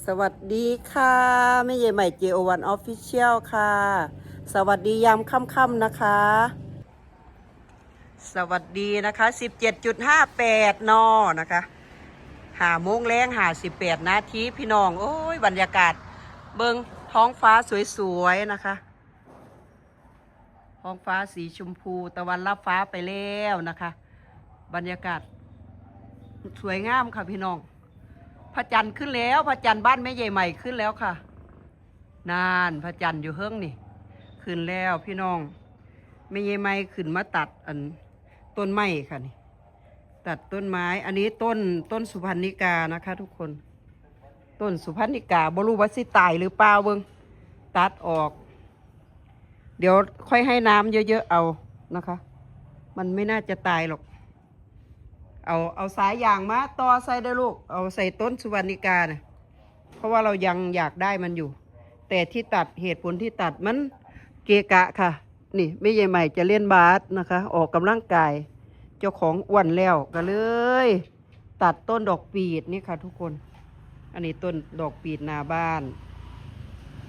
สวัสดีค่ะแม่ใหญ่ใหม่ JO1 Official ค่ะ สวัสดียามค่ำๆนะคะ สวัสดีนะคะ17.58นอนะคะหาโมงแรงหา18นาทีพี่น้อง โอ้ยบรรยากาศ เบิงท้องฟ้าสวยๆนะคะ ท้องฟ้าสีชมพูตะวันรับฟ้าไปแล้วนะคะ บรรยากาศ สวยงามค่ะพี่น้อง พระจันทร์ขึ้นแล้ว พระจันทร์บ้านแม่ใหญ่ใหม่ขึ้นแล้วค่ะ นานพระจันทร์อยู่เฮิงนี่ ขึ้นแล้วพี่น้องแม่ใหญ่ใหม่ขึ้นมาตัดอันต้นไม้ค่ะนี่ ตัดต้นไม้ อันนี้ต้นต้นสุพรรณิกานะคะ ทุกคน ต้นสุพรรณิกาบรูว่าสิตายหรือเปล่าเบิงตัดออก เดี๋ยวค่อยให้น้ำเยอะๆเอานะคะ มันไม่น่าจะตายหรอก เอาเอาสายยางมาต่อใส่ได้ลูก เอาใส่ต้นสุวรรณิกาเนี่ยเพราะว่าเรายังอยากได้มันอยู่ แต่ที่ตัดเหตุผลที่ตัดมันเกะกะค่ะ นี่ไม่ใหญ่ใหม่จะเล่นบาสนะคะ ออกกำลังกาย เจ้าของอ้วนแล้วก็เลย ตัดต้นดอกปีดนี่ค่ะทุกคน อันนี้ต้นดอกปีดนาบ้าน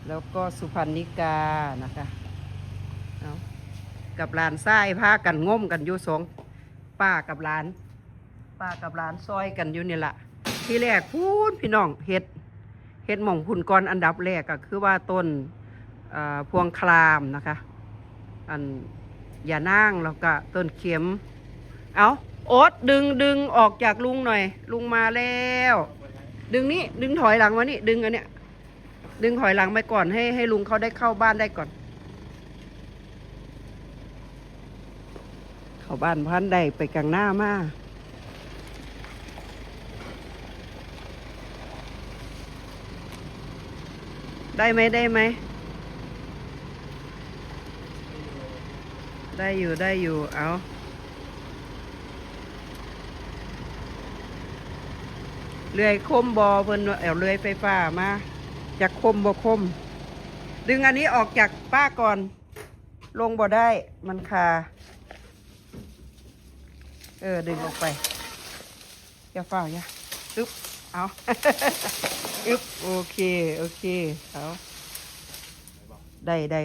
แล้วก็สุพรรณิกานะคะกับหลานไส้พากันง่มกันอยู่สองป้ากับหลาน ป้ากับหลานซอยกันอยู่นี่แหละที่แรกพูดพี่น้องเฮ็ดเฮ็ดหม่องพุ่นก่อนอันดับแรกก็คือว่าต้นพวงคลามนะคะ อันอย่านั่งแล้วก็ต้นเข็ม เอาโอ๊ตดึงดึงออกจากลุงหน่อย ลุงมาแล้ว ดึงนี่ดึงถอยหลังมานี่ดึงอันเนี้ยดึงถอยหลังไปก่อนให้ให้ลุงเขาได้เข้าบ้านได้ก่อน เข้าบ้านพันได้ไปกลางหน้ามา ได้ไหมได้ไหม ได้อยู่ได้อยู่ เอาเลื่อยคมบอเพิ่นเอาเลื่อยไฟฟ้ามาจากคมบ่คม ดึงอันนี้ออกจากป้าก่อน ลงบ่ได้มันคา เออ ดึงออกไป อย่าเฝ้าอย่าอึ๊บ เอาอึ๊บโอเค โอเค เอาได้ได้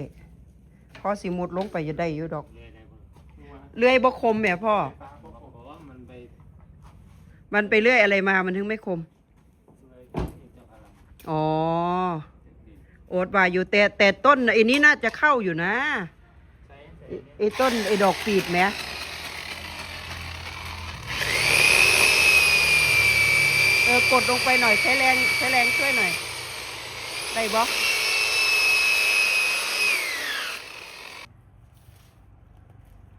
พอสิมุดลงไปจะได้อยู่ดอก เลื่อยบ่คมแม่พ่อ มันไปเลื่อยอะไรมา มันถึงไม่คม อ๋อ โอดว่าอยู่แต่แต่ต้นไอ้นี้น่าจะเข้าอยู่นะไอ้ต้นไอ้ดอกปีดแหม ออกดลงไปหน่อยใช้แรงใช้แรงช่วยหน่อยได้บอ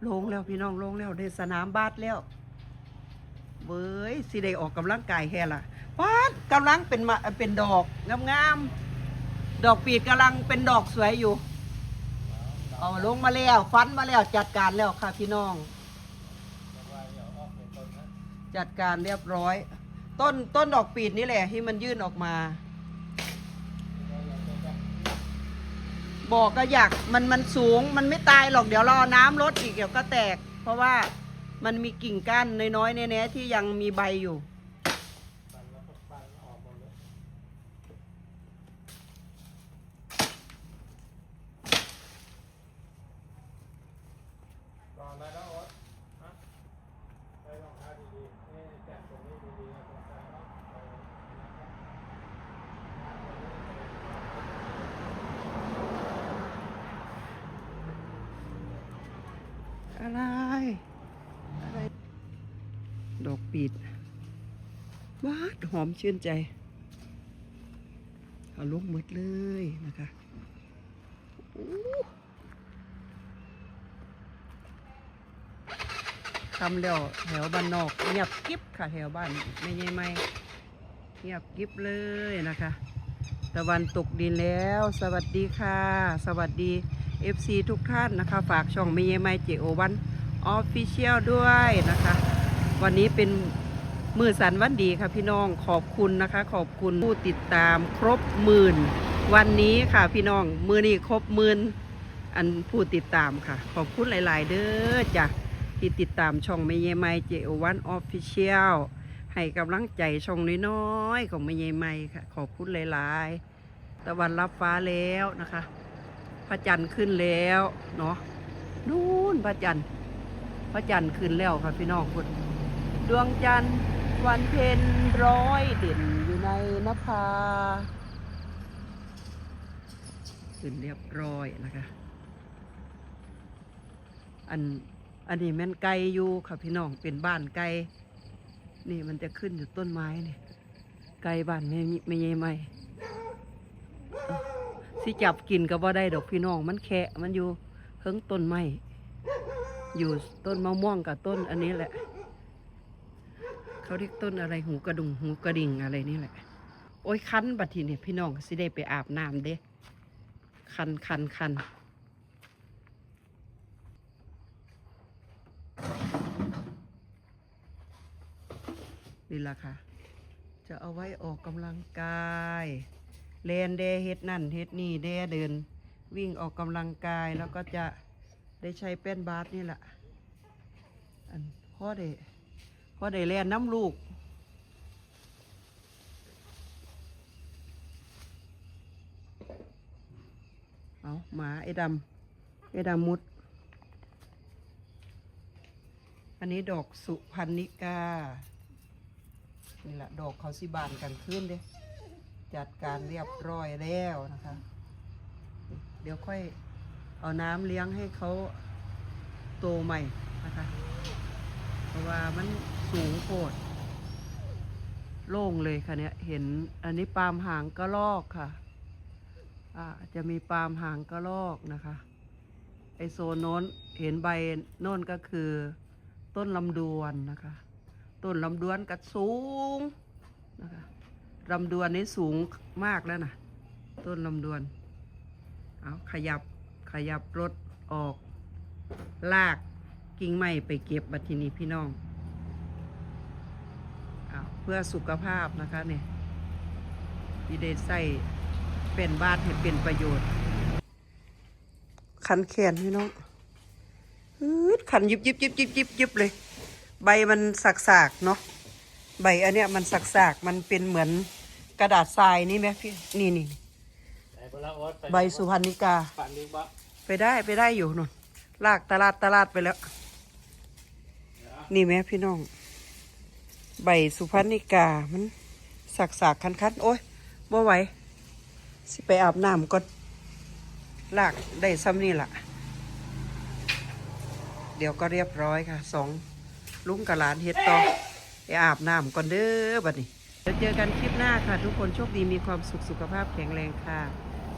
ลงแล้วพี่น้องลงแล้วได้สนามบาสแล้วเบ้ยสิได้ออกกำลังกายแค่ละปาดกำลังเป็นมาเป็นดอกงามๆดอกปีดกำลังเป็นดอกสวยอยู่เอาลงมาแล้วฟันมาแล้วจัดการแล้วค่ะพี่น้อง จัดการเรียบร้อย ต้นต้นดอกปีดนี่แหละที่มันยื่นออกมา บอกก็อยากมันมันสูงมันไม่ตายหรอกเดี๋ยวรอน้ำลดอีกเดี๋ยวก็แตก เพราะว่ามันมีกิ่งก้านน้อยๆแน่ๆที่ยังมีใบอยู่ ก่อนได้แล้วโอ๊ตฮะไปรองเท้าดีๆนี่แกะตรงนี้ดีๆนะตรงกลางเนาะ อะไรอะไร ดอกปีดวาดหอมชื่นใจ เอาลงหมดเลยนะคะทำแล้วแถวบ้านนอกเงียบกริบค่ะแถวบ้านไม่ใช่ไม่เงียบกริบเลยนะคะ ตะวันตกดินแล้ว สวัสดีค่ะ สวัสดี FC ทุกท่านนะคะ ฝากช่องไม่ใช่ไม่เจโอวันออฟฟิเชียลด้วยนะคะ วันนี้เป็นมือสันวันดีค่ะพี่น้องขอบคุณนะคะ ขอบคุณผู้ติดตามครบหมื่น วันนี้ค่ะพี่น้องมือนี้ครบหมื่นอันผู้ติดตามค่ะ ขอบคุณหลาย ๆ เด้อจ้ะที่ติดตามช่องไม่เยไม่เจโอวันออฟฟิเชียลให้กำลังใจช่องน้อยๆของแม่ใหญ่ใหม่ค่ะ ขอบคุณหลาย ๆ ตะวันรับฟ้าแล้วนะคะ พระจันทร์ขึ้นแล้วเนาะนู่นพระจันทร์พระจันทร์ขึ้นแล้วค่ะพี่น้องคุณดวงจันทร์วันเพ็ญร้อยเด่นอยู่ในนภาขึ้นเรียบร้อยนะคะ อันอันนี้แม่นไก่อยู่ค่ะพี่น้องเป็นบ้านไก่นี่มันจะขึ้นอยู่ต้นไม้นี่ไก่บ้านไม่ไม่ใหญ่ไม่ สิจับกินก็บ่ได้ดอกพี่น้องมันแคะมันอยู่เฮิงต้นไม้อยู่ต้นมะม่วงกับต้นอันนี้แหละ เขาเรียกต้นอะไรหูกระดุงหูกระดิ่งอะไรนี่แหละ โอ้ยคันบัดทีเนี่ยพี่น้องสิได้ไปอาบน้ำเด้คันคันคันนี่ละค่ะ จะเอาไว้ออกกำลังกาย เลนเดเฮ็ดนั่นเฮ็ดนี่เดเดิน วิ่งออกกำลังกายแล้วก็จะได้ใช้เป็นบาสนี่แหละอันพ่อได้พ่อได้แลนน้ำลูกเอาหมาไอ้ดำไอ้ดำมุด อันนี้ดอกสุพรรณิกา นี่แหละดอกเขาสิบานกันขึ้นเด้ จัดการเรียบร้อยแล้วนะคะ เดี๋ยวค่อยเอาน้ำเลี้ยงให้เขาโตใหม่นะคะ เพราะว่ามันสูงโคตรโล่งเลยค่ะเนี่ยเห็นอันนี้ปาล์มหางกระลอกค่ะ อ่าจะมีปาล์มหางกระลอกนะคะ ไอโซนโน้นเห็นใบโน่นก็คือ ต้นลำดวนนะคะ ต้นลำดวนก็สูงนะคะ ลำดวนนี้สูงมากแล้วนะต้นลำดวน เอาขยับขยับรถออก ลากกิ่งไม้ไปเก็บบัดทีนี้พี่น้องเอาเพื่อสุขภาพนะคะเนี่ยที่ได้ใส่เป็นบาทให้เป็นประโยชน์คันแขนพี่น้องอืดคันยิบยิบยิบยิบยิบยิบเลย ใบมันสักๆเนาะใบอันเนี้ยมันสักๆมันเป็นเหมือน กระดาษทรายนี่ไหมพี่นี่นี่ไหนพละโอ๊ตไปใบสุพรรณิกาปั่นดีบ่ไปได้ไปได้อยู่นุ่นลากตลาดตลาดไปแล้ว นี่ไหมพี่น้อง ใบสุพรรณิกามันสักสากคันคันๆโอ้ยบ่ไหวสิไปอาบน้ำก่อนลากได้ซ้ำนี่ล่ะเดี๋ยวก็เรียบร้อยค่ะสองลุงกับหลานเฮ็ดต่อไปอาบน้ำก่อนเด้อบัดนี้ จะเจอกันคลิปหน้าค่ะ ทุกคนโชคดีมีความสุขสุขภาพแข็งแรงค่ะ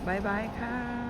บ๊ายบายค่ะ